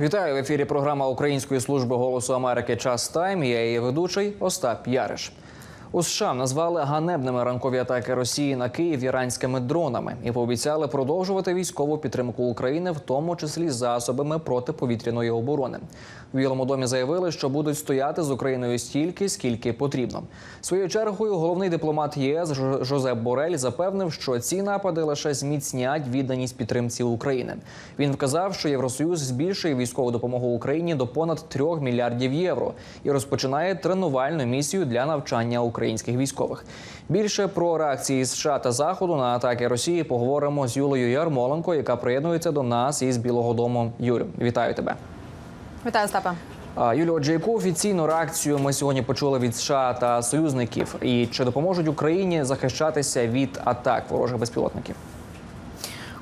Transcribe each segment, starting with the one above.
Вітаю в ефірі. Програма Української служби голосу Америки Час Тайм. Я її ведучий Остап Яриш. У США назвали ганебними ранкові атаки Росії на Київ іранськими дронами і пообіцяли продовжувати військову підтримку України, в тому числі засобами протиповітряної оборони. В Білому домі заявили, що будуть стояти з Україною стільки, скільки потрібно. Своєю чергою головний дипломат ЄС Жозеп Борель запевнив, що ці напади лише зміцнять відданість підтримці України. Він вказав, що Євросоюз збільшує військову допомогу Україні до понад 3 мільярдів євро і розпочинає тренувальну місію для навчання українських військових. Більше про реакції США та Заходу на атаки Росії поговоримо з Юлею Ярмоленко, яка приєднується до нас із Білого Дому. Юлю, вітаю тебе. Вітаю, Остапа. Юлі, отже, яку офіційну реакцію ми сьогодні почули від США та союзників, і чи допоможуть Україні захищатися від атак ворожих безпілотників?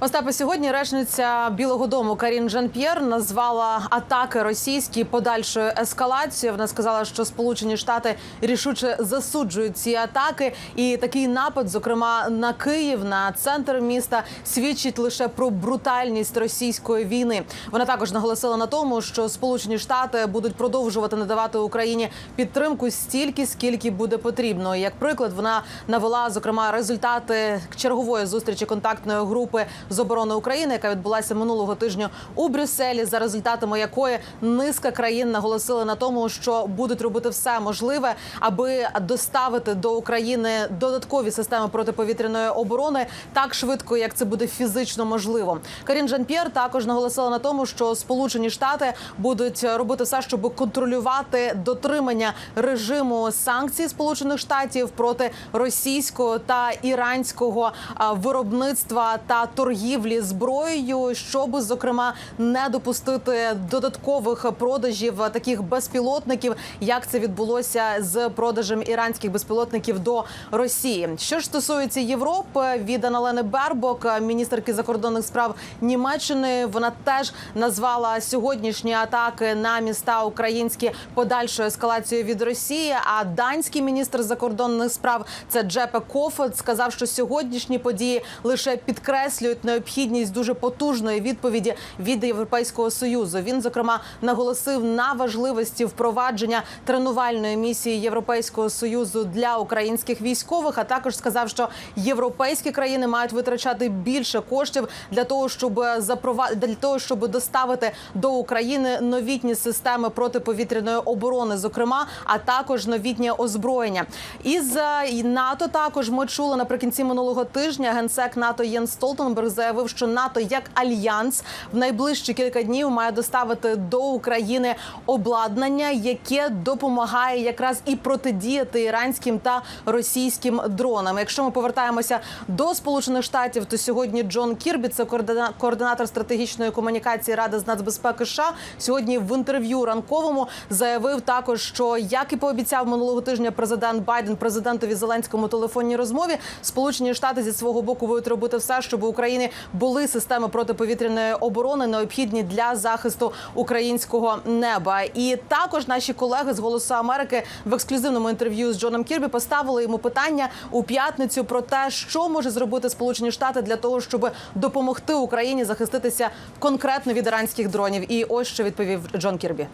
Остапе, сьогодні речниця Білого Дому Карін Жан-П'єр назвала атаки російські подальшою ескалацією. Вона сказала, що Сполучені Штати рішуче засуджують ці атаки, і такий напад, зокрема на Київ, на центр міста, свідчить лише про брутальність російської війни. Вона також наголосила на тому, що Сполучені Штати будуть продовжувати надавати Україні підтримку стільки, скільки буде потрібно. Як приклад, вона навела зокрема результати чергової зустрічі контактної групи з оборони України, яка відбулася минулого тижня у Брюсселі, за результатами якої низка країн наголосили на тому, що будуть робити все можливе, аби доставити до України додаткові системи протиповітряної оборони так швидко, як це буде фізично можливо. Карін Жан-П'єр також наголосила на тому, що Сполучені Штати будуть робити все, щоб контролювати дотримання режиму санкцій Сполучених Штатів проти російського та іранського виробництва та торгівлі зброєю, щоб зокрема не допустити додаткових продажів таких безпілотників, як це відбулося з продажем іранських безпілотників до Росії. Що ж стосується Європи, від Аналени Бербок, міністерки закордонних справ Німеччини, вона теж назвала сьогоднішні атаки на міста українські подальшою ескалацією від Росії. А данський міністр закордонних справ це Джепе Кофет сказав, що сьогоднішні події лише підкреслюють необхідність дуже потужної відповіді від Європейського союзу. Він зокрема наголосив на важливості впровадження тренувальної місії Європейського союзу для українських військових. А також сказав, що європейські країни мають витрачати більше коштів для того, щоб запровад... для того, щоб доставити до України новітні системи протиповітряної оборони, зокрема, а також новітнє озброєння. Із е, НАТО також ми чули наприкінці минулого тижня. Генсек НАТО Єн Столтенберг заявив, що НАТО як альянс в найближчі кілька днів має доставити до України обладнання, яке допомагає якраз і протидіяти іранським та російським дронам. Якщо ми повертаємося до Сполучених Штатів, то сьогодні Джон Кірбі, це координа- координатор стратегічної комунікації Ради з нацбезпеки США, сьогодні в інтерв'ю ранковому заявив також, що як і пообіцяв минулого тижня президент Байден президентові Зеленському телефонній розмові, Сполучені Штати зі свого боку будуть робити все, щоб у України були системи протиповітряної оборони, необхідні для захисту українського неба. І також наші колеги з Голосу Америки в ексклюзивному інтерв'ю з Джоном Кірбі поставили йому питання у п'ятницю про те, що може зробити Сполучені Штати для того, щоб допомогти Україні захиститися конкретно від іранських дронів. І ось що відповів Джон Кірбі.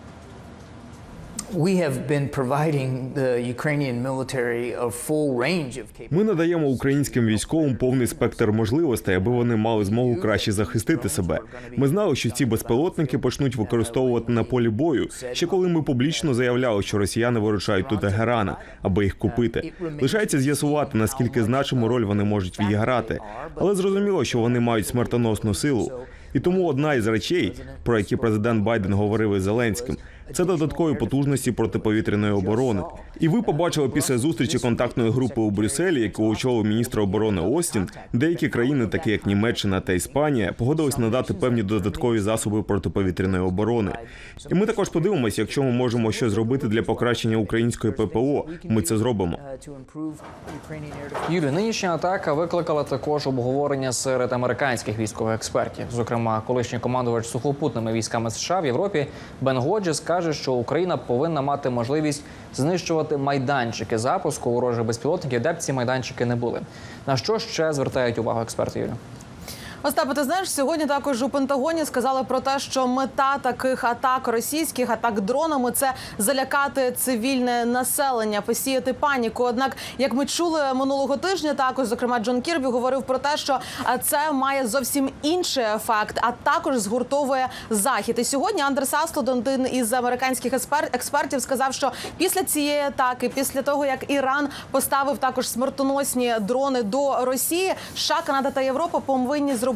Ми надаємо українським військовим повний спектр можливостей, аби вони мали змогу краще захистити себе. Ми знали, що ці безпілотники почнуть використовувати на полі бою. Ще коли ми публічно заявляли, що росіяни вирушають до Тегерана, аби їх купити. Лишається з'ясувати наскільки значиму роль вони можуть відіграти, але зрозуміло, що вони мають смертоносну силу. І тому одна із речей, про які президент Байден говорив із Зеленським, це додаткові потужності протиповітряної оборони. І ви побачили після зустрічі контактної групи у Брюсселі, яку очолив міністр оборони Остін, деякі країни, такі як Німеччина та Іспанія, погодились надати певні додаткові засоби протиповітряної оборони. І ми також подивимося, якщо ми можемо щось зробити для покращення української ППО. Ми це зробимо. Юлі, нинішня атака викликала також обговорення серед американських військових експертів. Зокрема, колишній командувач сухопутними військами США в Європі Бен Годжес каже, що Україна повинна мати можливість знищувати майданчики запуску ворожих безпілотників, де б ці майданчики не були. На що ще звертають увагу експерти Юлі? Остапе, ти знаєш, сьогодні також у Пентагоні сказали про те, що мета таких атак російських атак дронами це залякати цивільне населення, посіяти паніку. Однак, як ми чули минулого тижня, також зокрема Джон Кірбі говорив про те, що це має зовсім інший ефект, а також згуртовує захід. І сьогодні Андерс Аслод, один із американських експертів, сказав, що після цієї атаки, після того як Іран поставив також смертоносні дрони до Росії, США, Канада та Європа повинні зробити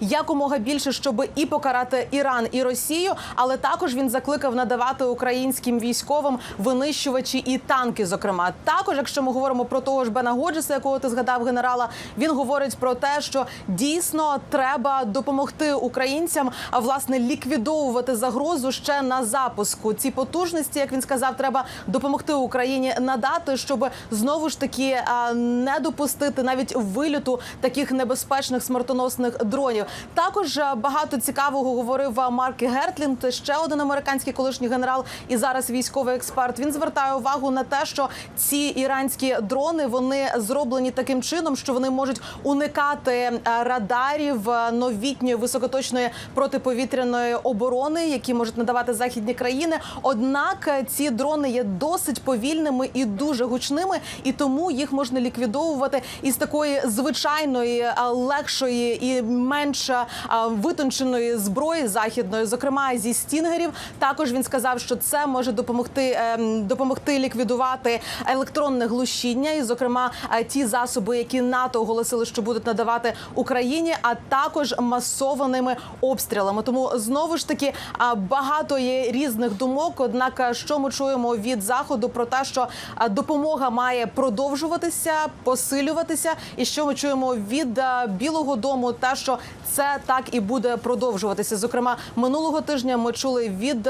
якомога більше, щоб і покарати Іран і Росію, але також він закликав надавати українським військовим винищувачі і танки. Зокрема, також, якщо ми говоримо про того ж Бена Годжеса, якого ти згадав генерала, він говорить про те, що дійсно треба допомогти українцям, а власне ліквідовувати загрозу ще на запуску. Ці потужності, як він сказав, треба допомогти Україні надати, щоб знову ж таки не допустити навіть виліту таких небезпечних смертоносних дронів. Також багато цікавого говорив Марк Гертлін, це ще один американський колишній генерал і зараз військовий експерт. Він звертає увагу на те, що ці іранські дрони вони зроблені таким чином, що вони можуть уникати е, радарів е, новітньої високоточної протиповітряної оборони, які можуть надавати західні країни. Однак е, ці дрони є досить повільними і дуже гучними, і тому їх можна ліквідовувати із такої звичайної, е, легшої і менш е, витонченої зброї західної, зокрема зі стінгерів. Також він сказав, що це може допомогти е, допомогти ліквідувати електронне глушіння, і зокрема е, ті засоби, які НАТО оголосили, що будуть надавати Україні, а також масованими обстрілами. Тому знову ж таки багато є різних думок. Однак, що ми чуємо від заходу про те, що допомога має продовжуватися, посилюватися, і що ми чуємо від Білого Дому, те, що це так і буде продовжуватися. Зокрема, минулого тижня ми чули від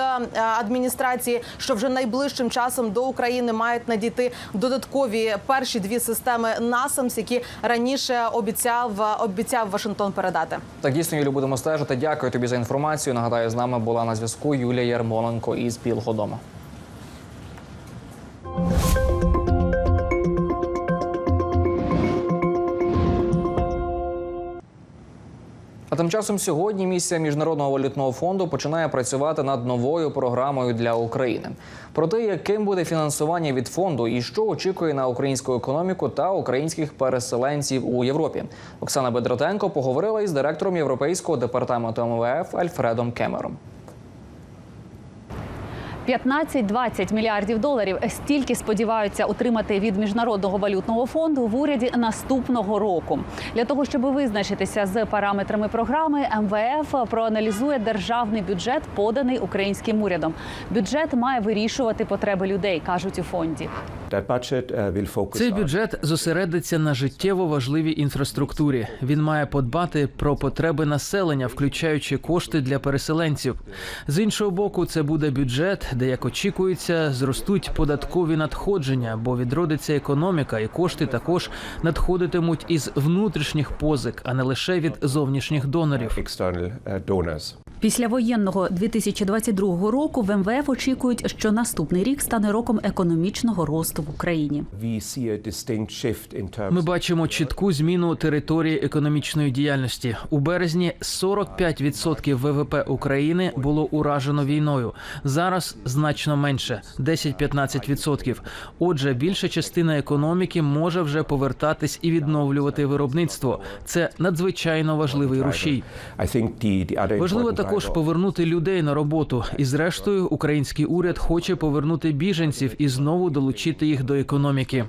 адміністрації, що вже найближчим часом до України мають надійти додаткові перші дві системи НАСАМС, які раніше обіцяв обіцяв Вашингтон передати. Так дійсно, Юлі, будемо стежити. Дякую тобі за інформацію. Нагадаю, з нами була на зв'язку Юлія Ярмоленко із Білого Дому. Тим часом сьогодні місія міжнародного валютного фонду починає працювати над новою програмою для України. Про те, яким буде фінансування від фонду і що очікує на українську економіку та українських переселенців у Європі. Оксана Бедротенко поговорила із директором Європейського департаменту МВФ Альфредом Кемером. 15-20 мільярдів доларів стільки сподіваються отримати від міжнародного валютного фонду в уряді наступного року. Для того щоб визначитися з параметрами програми, МВФ проаналізує державний бюджет, поданий українським урядом. Бюджет має вирішувати потреби людей, кажуть у фонді. Uh, Цей бюджет зосередиться на життєво важливій інфраструктурі. Він має подбати про потреби населення, включаючи кошти для переселенців. З іншого боку, це буде бюджет, де як очікується, зростуть податкові надходження, бо відродиться економіка, і кошти також надходитимуть із внутрішніх позик, а не лише від зовнішніх донорів. Uh. Після воєнного 2022 року в МВФ очікують, що наступний рік стане роком економічного росту в Україні. Ми бачимо чітку зміну території економічної діяльності. У березні 45% ВВП України було уражено війною. Зараз значно менше 10-15%. Отже, більша частина економіки може вже повертатись і відновлювати виробництво. Це надзвичайно важливий рушій. Важливо important також повернути людей на роботу. І зрештою, український уряд хоче повернути біженців і знову долучити їх до економіки.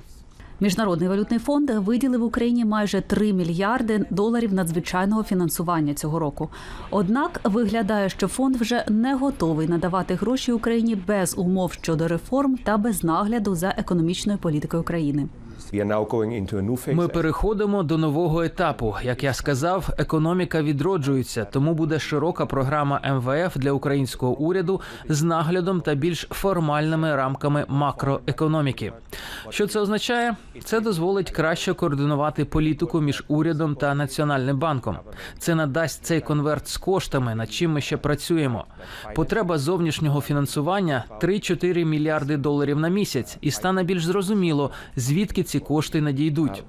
Міжнародний валютний фонд виділив Україні майже 3 мільярди доларів надзвичайного фінансування цього року. Однак виглядає, що фонд вже не готовий надавати гроші Україні без умов щодо реформ та без нагляду за економічною політикою країни. Ми переходимо до нового етапу. Як я сказав, економіка відроджується, тому буде широка програма МВФ для українського уряду з наглядом та більш формальними рамками макроекономіки. Що це означає? Це дозволить краще координувати політику між урядом та національним банком. Це надасть цей конверт з коштами, над чим ми ще працюємо. Потреба зовнішнього фінансування 3-4 мільярди доларів на місяць, і стане більш зрозуміло, звідки ці кошти надійдуть.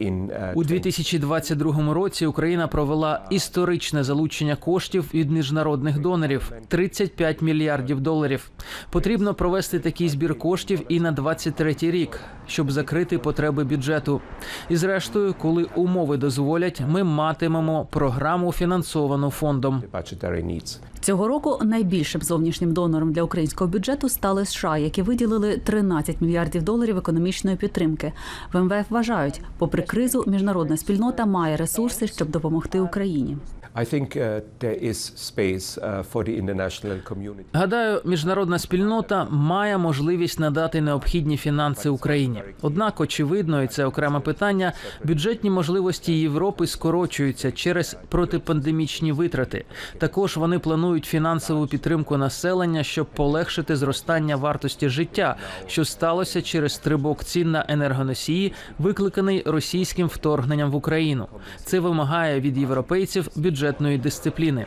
In uh, У 2022 році Україна провела історичне залучення коштів від міжнародних донорів 35 мільярдів доларів. Потрібно провести такий збір коштів і на 23 рік, щоб закрити потреби бюджету. І зрештою, коли умови дозволять, ми матимемо програму фінансовану фондом. Цього року найбільшим зовнішнім донором для українського бюджету стали США, які виділили 13 мільярдів доларів економічної підтримки. В МВФ вважають, попри кризу, міжнародна спільнота має ресурси, щоб допомогти Україні. Uh, uh. Гадаю, міжнародна спільнота має можливість надати необхідні фінанси Україні. Однак, очевидно, і це окреме питання. Бюджетні можливості Європи скорочуються через протипандемічні витрати. Також вони планують фінансову підтримку населення, щоб полегшити зростання вартості життя, що сталося через стрибок цін на енергоносії, викликаний російським вторгненням в Україну. Це вимагає від європейців бюджетної дисципліни.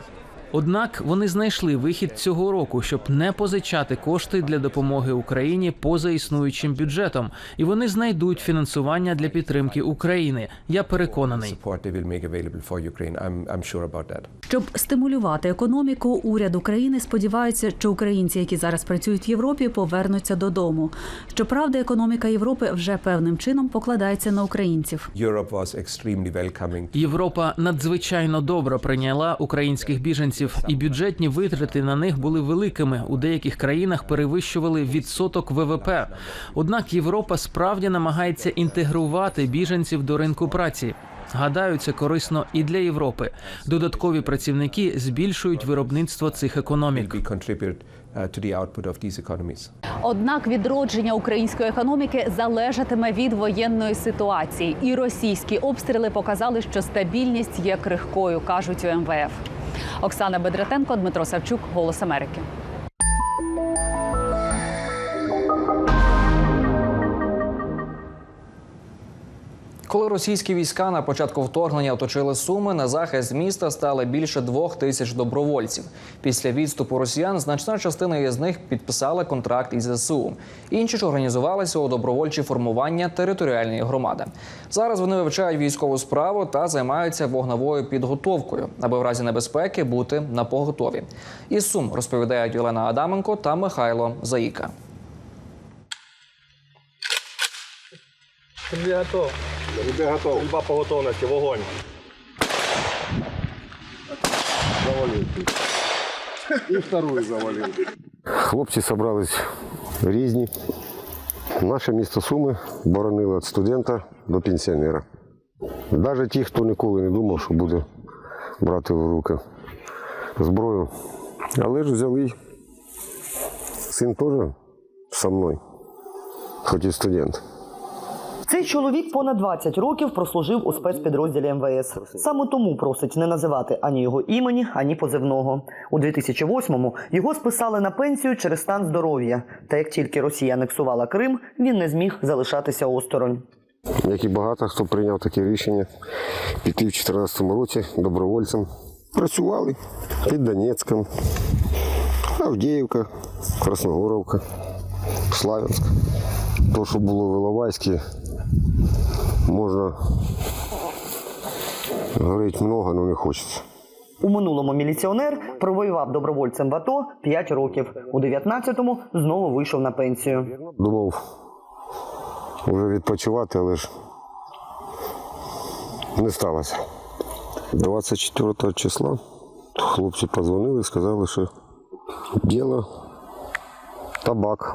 Однак вони знайшли вихід цього року, щоб не позичати кошти для допомоги Україні поза існуючим бюджетом, і вони знайдуть фінансування для підтримки України. Я переконаний. Щоб стимулювати економіку, уряд України сподівається, що українці, які зараз працюють в Європі, повернуться додому. Щоправда, економіка Європи вже певним чином покладається на українців. Європа надзвичайно добре прийняла українських біженців, і бюджетні витрати на них були великими. У деяких країнах перевищували відсоток ВВП. Однак Європа справді намагається інтегрувати біженців до ринку праці. Гадаю, це корисно і для Європи. Додаткові працівники збільшують виробництво цих економік. Uh, to the output of these economies. Однак відродження української економіки залежатиме від воєнної ситуації, і російські обстріли показали, що стабільність є крихкою, кажуть у МВФ. Оксана Бедратенко, Дмитро Савчук, Голос Америки. Коли російські війська на початку вторгнення оточили Суми, на захист міста стали більше двох тисяч добровольців. Після відступу росіян значна частина із них підписала контракт із ЗСУ. Інші ж організувалися у добровольчі формування територіальної громади. Зараз вони вивчають військову справу та займаються вогневою підготовкою, аби в разі небезпеки бути на поготові. Із Сум розповідають Олена Адаменко та Михайло Заїка. Ребя готов. Стрільба по готовності, вогонь. Завалив. І вторую завалив. Хлопці зібрались різні. Наше місто Суми боронили від студента до пенсіонера. Навіть ті, хто ніколи не думав, що буде брати в руки зброю. Але ж взяли. Син теж зі мною, хоч і студент. Цей чоловік понад 20 років прослужив у спецпідрозділі МВС. Саме тому просить не називати ані його імені, ані позивного. У 2008-му його списали на пенсію через стан здоров'я. Та як тільки Росія анексувала Крим, він не зміг залишатися осторонь. Як і багато хто прийняв таке рішення піти в 2014 році добровольцем. Працювали під Донецьком, Авдіївка, Красногоровка, Славянськ. То, що було в Іловайську, можна говорити много, але не хочеться. У минулому міліціонер провоював добровольцем в АТО 5 років. У 19-му знову вийшов на пенсію. Думав вже відпочивати, але ж не сталося. 24 числа хлопці подзвонили, сказали, що діло табак.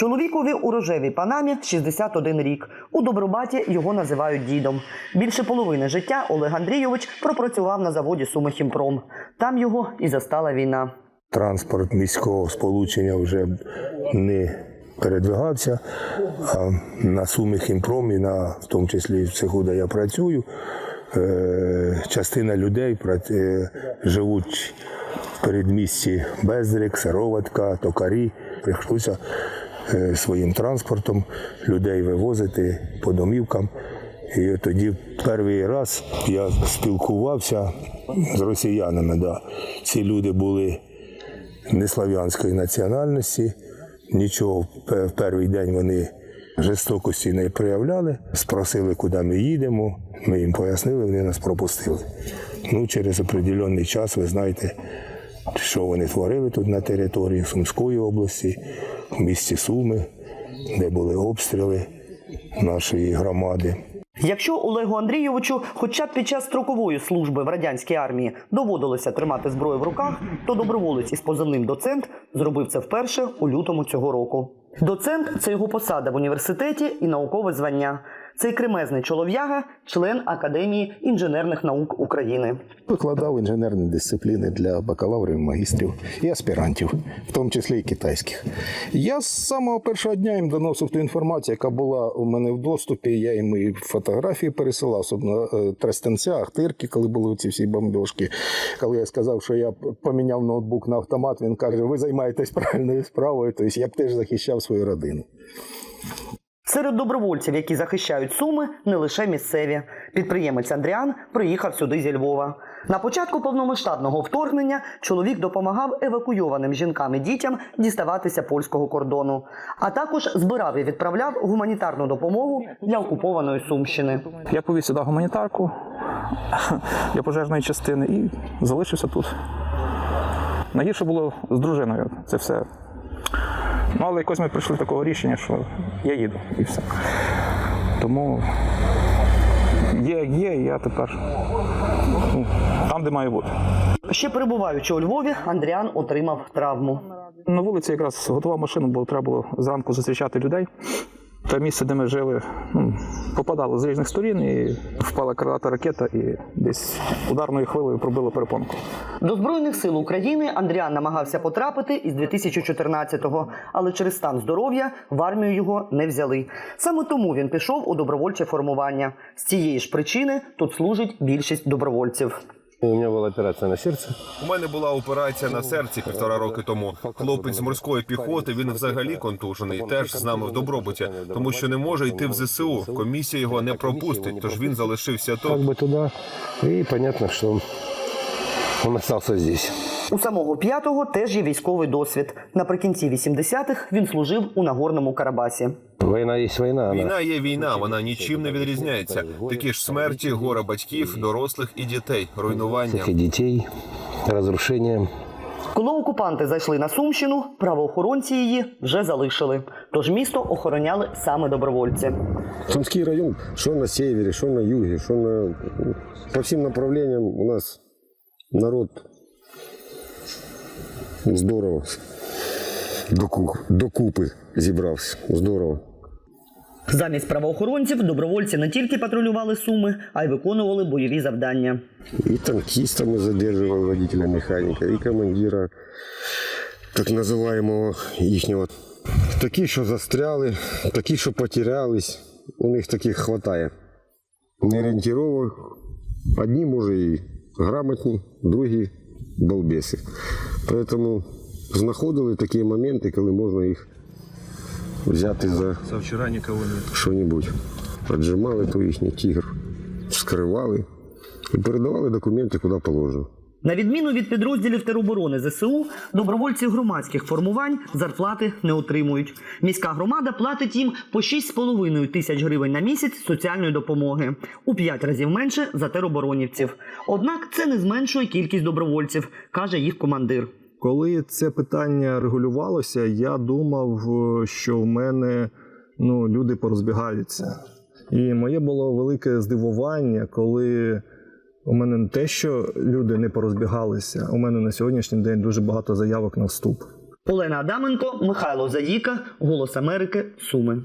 Чоловікові у рожевій панамі 61 рік. У Добробаті його називають дідом. Більше половини життя Олег Андрійович пропрацював на заводі Сумихімпром. Там його і застала війна. транспорт міського сполучення вже не передвигався. А на Хімпромі, на, в тому числі в цеху, де я працюю, е, частина людей е, живуть в передмісті Бездрик, Сироватка, Токарі. Прийшлося своїм транспортом людей вивозити по домівкам. І тоді перший раз я спілкувався з росіянами. Да. Ці люди були неслав'янської національності. Нічого в перший день вони Жорстокості не проявляли, спросили, куди ми їдемо. Ми їм пояснили, вони нас пропустили. Ну, через определенний час, ви знаєте, що вони творили тут на території Сумської області, в місті Суми, де були обстріли нашої громади. Якщо Олегу Андрійовичу, хоча б під час строкової служби в радянській армії доводилося тримати зброю в руках, то доброволець із позивним доцент зробив це вперше у лютому цього року. Доцент це його посада в університеті і наукове звання. Цей кремезний чолов'яга, член Академії інженерних наук України. Викладав інженерні дисципліни для бакалаврів, магістрів і аспірантів, в тому числі і китайських. Я з самого першого дня їм доносив ту інформацію, яка була у мене в доступі. Я їм і фотографії пересилав, особливо е, Ахтирки, коли були ці всі бомбіжки. Коли я сказав, що я поміняв ноутбук на автомат, він каже: ви займаєтесь правильною справою. Тобто я б теж захищав свою родину. Серед добровольців, які захищають суми, не лише місцеві. Підприємець Андріан приїхав сюди зі Львова. На початку повномасштабного вторгнення чоловік допомагав евакуйованим жінкам і дітям діставатися польського кордону, а також збирав і відправляв гуманітарну допомогу для окупованої Сумщини. Я повіз сюди гуманітарку для пожежної частини і залишився тут. Найгірше було з дружиною. Це все. Ну, але якось ми прийшли до такого рішення, що я їду і все. Тому є, як є, і я тепер ну, там, де маю бути. Ще перебуваючи у Львові, Андріан отримав травму. На вулиці якраз готова машина, бо треба було зранку зустрічати людей. Те місце, де ми жили, ну, попадало з різних сторін, і впала крилата ракета, і десь ударною хвилею пробило перепонку. До Збройних сил України Андріан намагався потрапити із 2014-го, але через стан здоров'я в армію його не взяли. Саме тому він пішов у добровольче формування. З цієї ж причини тут служить більшість добровольців. У мене була операція на серце. У мене була операція на серці півтора роки тому. Хлопець з морської піхоти. Він взагалі контужений. Теж з нами в добробуті, тому що не може йти в ЗСУ. Комісія його не пропустить, тож він залишився тут. бы туди, і понятно, что он остался здесь. У самого п'ятого теж є військовий досвід. Наприкінці 80-х він служив у Нагорному Карабасі. Война есть война. Она Війна є війна, вона нічим не відрізняється. Такі ж смерті, горе батьків, дорослих і дітей, руйнування. и детей, разрушения. Коли окупанти зайшли на Сумщину, правоохоронці її вже залишили. Тож місто охороняли саме добровольці. Сумский район, что на севере, что на юге, что на... По всем направлениям у нас народ здорово докупи зібрався. Здорово. Замість правоохоронців добровольці не тільки патрулювали суми, а й виконували бойові завдання. И танкиста мы задерживали, водителя механика, и командира так называемого ихнего. Такі, що застряли, такі, що потерялись. У них таких хватає. Неорієнтировок. Одні, може, і грамотні, другі балбеси. Поэтому знаходили такі моменти, коли можна їх взяти за За вчора нікого не що-небудь. Поджимали то їхній тігр, вскривали і передавали документи куди положено. На відміну від підрозділів тероборони ЗСУ, добровольці громадських формувань зарплати не отримують. Міська громада платить їм по 6,5 тисяч гривень на місяць соціальної допомоги у 5 разів менше за тероборонівців. Однак це не зменшує кількість добровольців, каже їх командир. Коли це питання регулювалося, я думав, е, що в мене ну, люди порозбігаються. І моє було велике здивування, коли у мене не те, що люди не порозбігалися, у мене на сьогоднішній день дуже багато заявок на вступ. Олена Адаменко, Михайло Заїка, Голос Америки, Суми.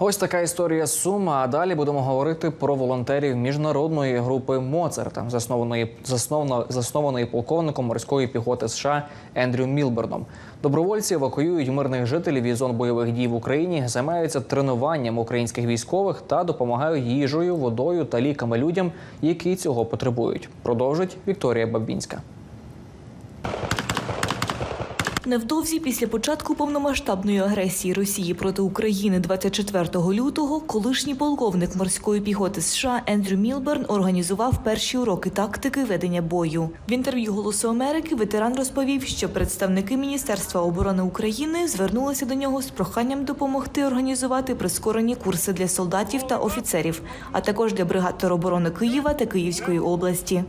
Ось така історія Сума. А далі будемо говорити про волонтерів міжнародної групи Моцарт, заснованої засновано, заснованої полковником морської піхоти США Ендрю Мілберном. Добровольці евакуюють мирних жителів із зон бойових дій в Україні, займаються тренуванням українських військових та допомагають їжею, водою та ліками людям, які цього потребують. Продовжить Вікторія Бабінська. Невдовзі після початку повномасштабної агресії Росії проти України 24 лютого колишній полковник морської піхоти США Ендрю Мілберн організував перші уроки тактики ведення бою. В інтерв'ю Голосу Америки ветеран розповів, що представники Міністерства оборони України звернулися до нього з проханням допомогти організувати прискорені курси для солдатів та офіцерів, а також для бригад тероборони Києва та Київської області.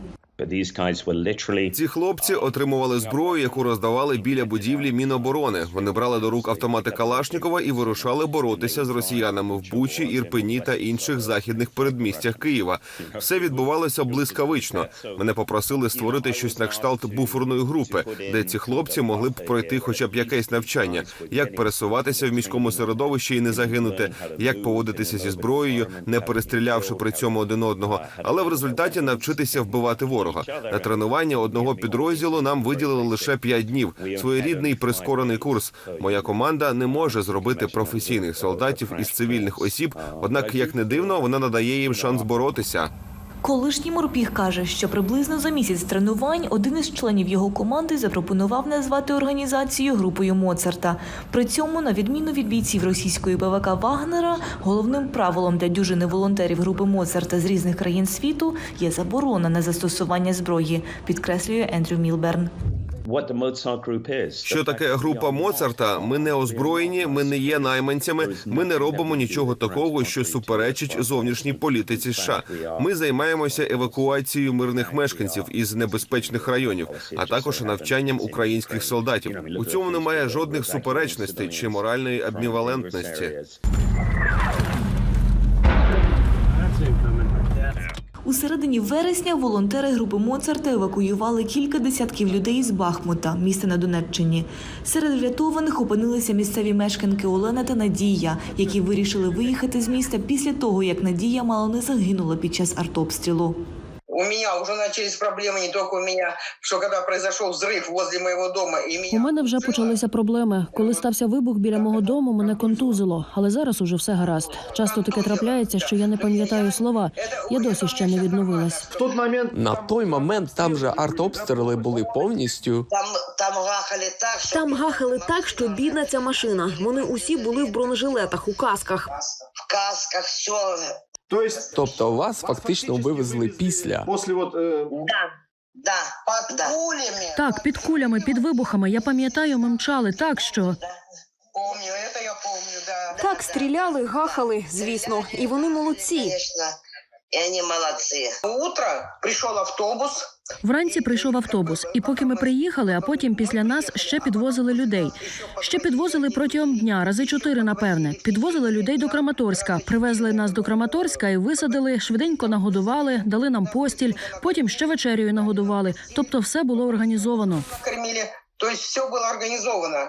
Ці хлопці отримували зброю, яку роздавали біля будівлі Міноборони. Вони брали до рук автомати Калашнікова і вирушали боротися з росіянами в Бучі, Ірпені та інших західних передмістях Києва. Все відбувалося блискавично. Мене попросили створити щось на кшталт буферної групи, де ці хлопці могли б пройти хоча б якесь навчання, як пересуватися в міському середовищі і не загинути, як поводитися зі зброєю, не перестрілявши при цьому один одного, але в результаті навчитися вбивати ворога. На тренування одного підрозділу нам виділили лише 5 днів. Своєрідний прискорений курс. Моя команда не може зробити професійних солдатів із цивільних осіб. Однак, як не дивно, вона надає їм шанс боротися. Колишній морпіг каже, що приблизно за місяць тренувань один із членів його команди запропонував назвати організацію групою Моцарта. При цьому, на відміну від бійців російської ПВК Вагнера, головним правилом для дюжини волонтерів групи Моцарта з різних країн світу є заборона на застосування зброї, підкреслює Ендрю Мілберн. Що таке група Моцарта? Ми не озброєні, ми не є найманцями. Ми не робимо нічого такого, що суперечить зовнішній політиці. США. ми займаємося евакуацією мирних мешканців із небезпечних районів, а також навчанням українських солдатів. У цьому немає жодних суперечностей чи моральної амбівалентності. У середині вересня волонтери групи Моцарта евакуювали кілька десятків людей з Бахмута, міста на Донеччині. Серед врятованих опинилися місцеві мешканки Олена та Надія, які вирішили виїхати з міста після того, як Надія мало не загинула під час артобстрілу. У меня уже начались проблемы не только у меня, что когда произошел взрыв возле моего дома, і и У мене вже почалися проблеми. Коли стався вибух біля мого дому, мене контузило, але зараз уже все гаразд. Часто таке трапляється, що я не пам'ятаю слова. Я досі ще не відновилась. В той момент на той момент там же артобстріли були повністю. Там, там гахали так, что... Там гахали так, що бідна ця машина. Вони усі були в бронежилетах, у касках. В касках все... Тобто вас фактично вивезли після. Да, да, под пулями. Так, під кулями, під вибухами. Я пам'ятаю, ми мчали так, що Помню, это я помню, да. Так стріляли, гахали, звісно, і вони молодці. І вони молодці. Утро прийшов автобус, вранці прийшов автобус. І поки ми приїхали, а потім після нас ще підвозили людей. Ще підвозили протягом дня, рази чотири, напевне. Підвозили людей до Краматорська. Привезли нас до Краматорська і висадили, швиденько нагодували, дали нам постіль, потім ще вечерю нагодували. Тобто, все було організовано. Тобто все було организовано.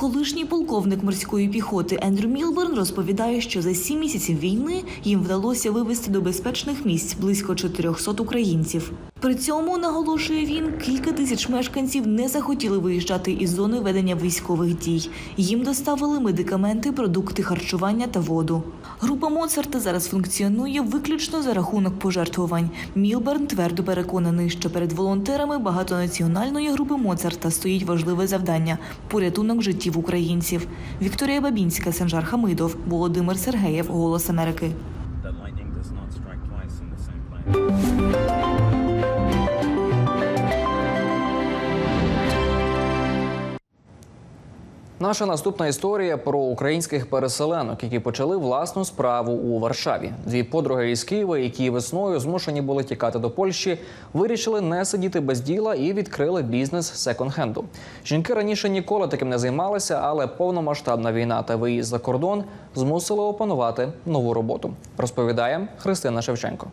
Колишній полковник морської піхоти Ендрю Мілберн розповідає, що за сім місяців війни їм вдалося вивезти до безпечних місць близько 400 українців. При цьому наголошує він, кілька тисяч мешканців не захотіли виїжджати із зони ведення військових дій. Їм доставили медикаменти, продукти харчування та воду. Група Моцарта зараз функціонує виключно за рахунок пожертвувань. Мілберн твердо переконаний, що перед волонтерами багатонаціональної групи Моцарта стоїть важливе завдання порятунок життів українців. Вікторія Бабінська, Санжар Хамидов, Володимир Сергеєв, Голос Америки. Наша наступна історія про українських переселенок, які почали власну справу у Варшаві. Дві подруги із Києва, які весною змушені були тікати до Польщі, вирішили не сидіти без діла і відкрили бізнес секонд-хенду. Жінки раніше ніколи таким не займалися, але повномасштабна війна та виїзд за кордон змусили опанувати нову роботу. Розповідає Христина Шевченко.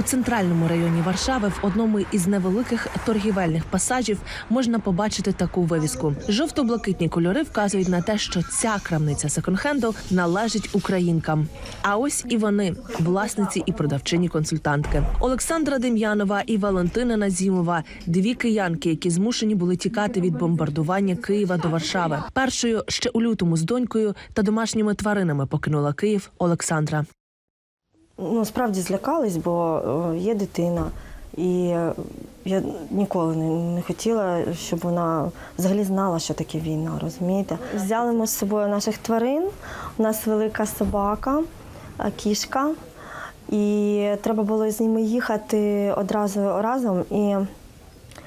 У центральному районі Варшави в одному із невеликих торгівельних пасажів можна побачити таку вивіску. Жовто-блакитні кольори вказують на те, що ця крамниця секонд-хенду належить українкам. А ось і вони власниці і продавчині консультантки Олександра Дем'янова і Валентина Назімова дві киянки, які змушені були тікати від бомбардування Києва до Варшави. Першою ще у лютому з донькою та домашніми тваринами покинула Київ Олександра. Ну, справді злякались, бо е, є дитина, І я ніколи не, не хотіла, щоб вона взагалі знала, що таке війна, розумієте? Взяли ми з собою наших тварин. У нас велика собака, е, кішка. І треба було з ними їхати одразу разом. І,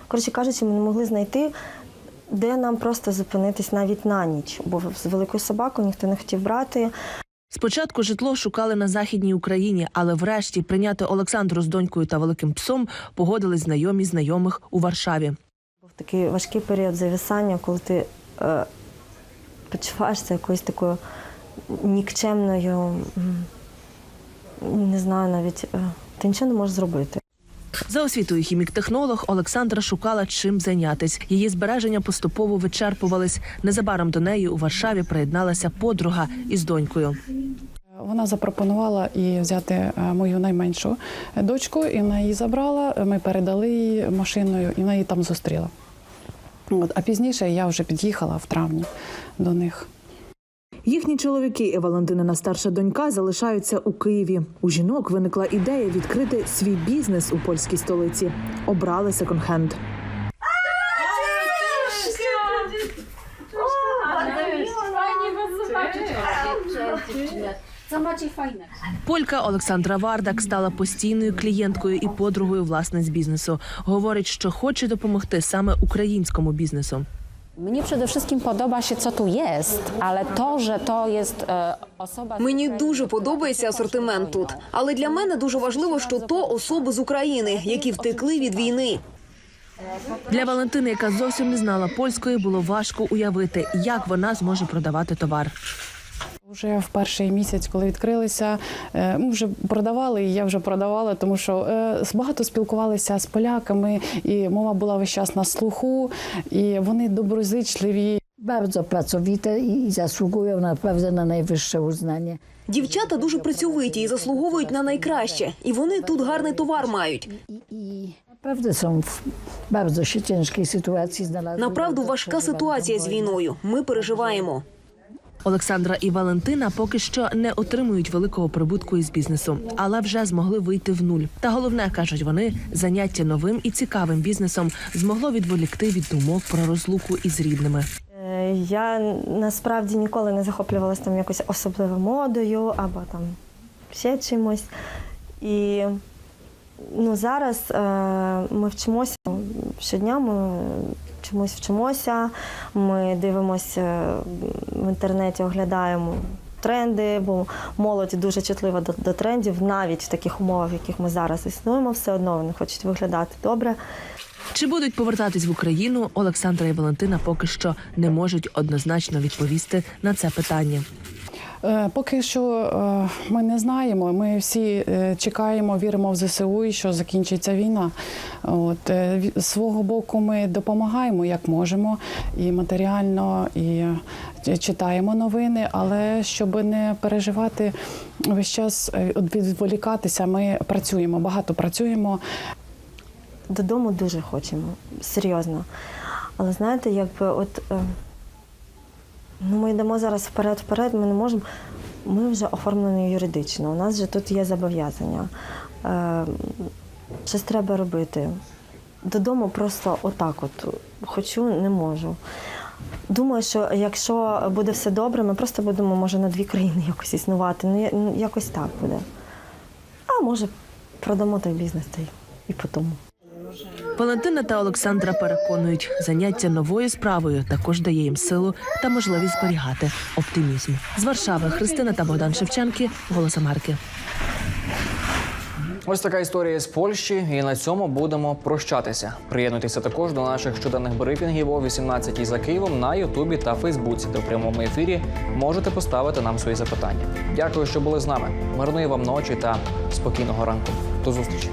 коротше кажучи, ми не могли знайти, де нам просто зупинитись навіть на ніч. Бо з великою собакою ніхто не хотів брати. Спочатку житло шукали на західній Україні, але врешті прийняти Олександру з донькою та великим псом погодились знайомі знайомих у Варшаві. Був такий важкий період зависання, коли ти е, почуваєшся якоюсь такою нікчемною, не знаю навіть, е, ти нічого не можеш зробити. За освітою хімік-технолог Олександра шукала чим зайнятись. Її збереження поступово вичерпувались. Незабаром до неї у Варшаві приєдналася подруга із донькою. Вона запропонувала і взяти е, мою найменшу дочку, і вона її забрала. Ми передали її машиною, і вона її там зустріла. От, а пізніше я вже під'їхала в травні до них. Їхні чоловіки і Валентинина старша донька залишаються у Києві. У жінок виникла ідея відкрити свій бізнес у польській столиці. Обрали секонд-хенд. Полька Олександра Вардак стала постійною клієнткою і подругою власниць бізнесу. Говорить, що хоче допомогти саме українському бізнесу. Mnie przede wszystkim подобається, się, co tu jest, ale то że to jest e. Мені дуже подобається асортимент тут, але для мене дуже важливо, що то особи з України, які втекли від війни. Для Валентини, яка зовсім не знала польської, було важко уявити, як вона зможе продавати товар. Вже в перший місяць, коли відкрилися, е, ми вже продавали, і я вже продавала, тому що е, багато спілкувалися з поляками, і мова була весь час на слуху, і вони доброзичливі. Bardzo pracowite i zasługują naprawdę na najwyższe uznanie. Дівчата дуже працьовиті і заслуговують на найкраще, і вони тут гарний towar мають. Naprawdę są w bardzo się ciężkiej sytuacji znalazły. Направду важка ситуація з війною. Ми переживаємо. Олександра і Валентина поки що не отримують великого прибутку із бізнесу, але вже змогли вийти в нуль. Та головне кажуть вони, заняття новим і цікавим бізнесом змогло відволікти від думок про розлуку із рідними. Е, Я насправді ніколи не захоплювалася там якось особливою модою або там ще чимось. І ну, зараз е, ми вчимося щодня. Ми чомусь вчимося. Ми дивимося в інтернеті, оглядаємо тренди, бо молодь дуже чутлива до, до трендів, навіть в таких умовах, в яких ми зараз існуємо, все одно вони хочуть виглядати добре. Чи будуть повертатись в Україну? Олександра і Валентина поки що не можуть однозначно відповісти на це питання. Е, Поки що е, ми не знаємо. Ми всі е, чекаємо, віримо в ЗСУ і що закінчиться війна. От свого боку ми допомагаємо як можемо, і матеріально, і читаємо новини. Але щоб не переживати весь час відволікатися, ми працюємо, багато працюємо. Додому дуже хочемо, серйозно. Але знаєте, якби от ну, ми йдемо зараз вперед-вперед, ми не можемо. Ми вже оформлені юридично. У нас же тут є зобов'язання. Е, щось треба робити. Додому просто отак, от хочу, не можу. Думаю, що якщо буде все добре, ми просто будемо, може, на дві країни якось існувати. Ну, ну, якось так буде. А може, продамо той бізнес та і по тому. Валентина та Олександра переконують, заняття новою справою також дає їм силу та можливість зберігати оптимізм. З Варшави Христина та Богдан Шевченки, Голос Америки. Ось така історія з Польщі, і на цьому будемо прощатися. Приєднуйтеся також до наших щоденних брифінгів о 18 за Києвом на Ютубі та Фейсбуці, в прямому ефірі можете поставити нам свої запитання. Дякую, що були з нами. Мирної вам ночі та спокійного ранку. До зустрічі.